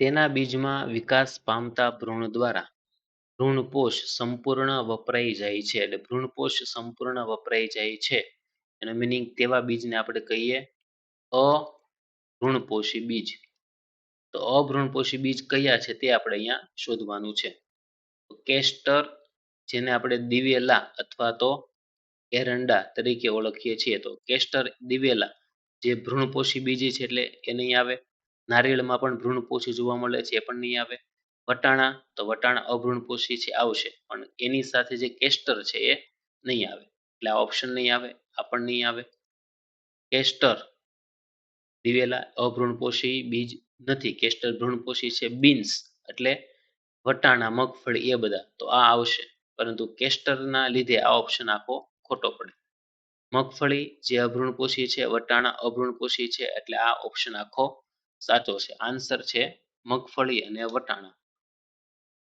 તેના બીજમાં વિકાસ પામતા ભ્રૂણ દ્વારા ભ્રૂણપોષ સંપૂર્ણ વપરાઈ જાય છે એટલે ભ્રૂણપોષ સંપૂર્ણ વપરાઈ જાય છે. એનો મિનિંગ તેવા બીજને આપણે કહીએ અભ્રૂણપોષી બીજ. તો અભ્રૂણપોષી બીજ કયા છે તે આપણે અહીંયા શોધવાનું છે. કેસ્ટર, જેને આપણે દિવેલા અથવા તો એરંડા તરીકે ઓળખીએ છીએ. તો કેસ્ટર દિવેલા જે ભ્રૂણપોષી બીજ છે એટલે એ નહીં આવે. નારિયેળમાં પણ ભ્રૂણપોષી જોવા મળે છે, એ પણ નહીં આવે. વટાણા, તો વટાણા અભ્રૂણપોષી છે, આવશે. પણ એની સાથે જે કેસ્ટર છે, એ નહીં આવે. એટલે આ ઓપ્શન નહીં આવે, આ પણ નહીં આવે. કેસ્ટર, દિવેલા અભ્રૂણપોષી બીજ નથી. કેસ્ટર ભ્રૂણપોષી છે બીન્સ એટલે વટાણા, મગફળી, એ બધા. તો આ આવશે. પરંતુ કેસ્ટરના લીધે આ ઓપ્શન આખો ખોટો પડે. મગફળી જે અભ્રૂણપોષી છે, વટાણા અભ્રૂણપોષી છે, એટલે આ ઓપ્શન આખો સાચો છે. આન્સર છે મગફળી અને વટાણા.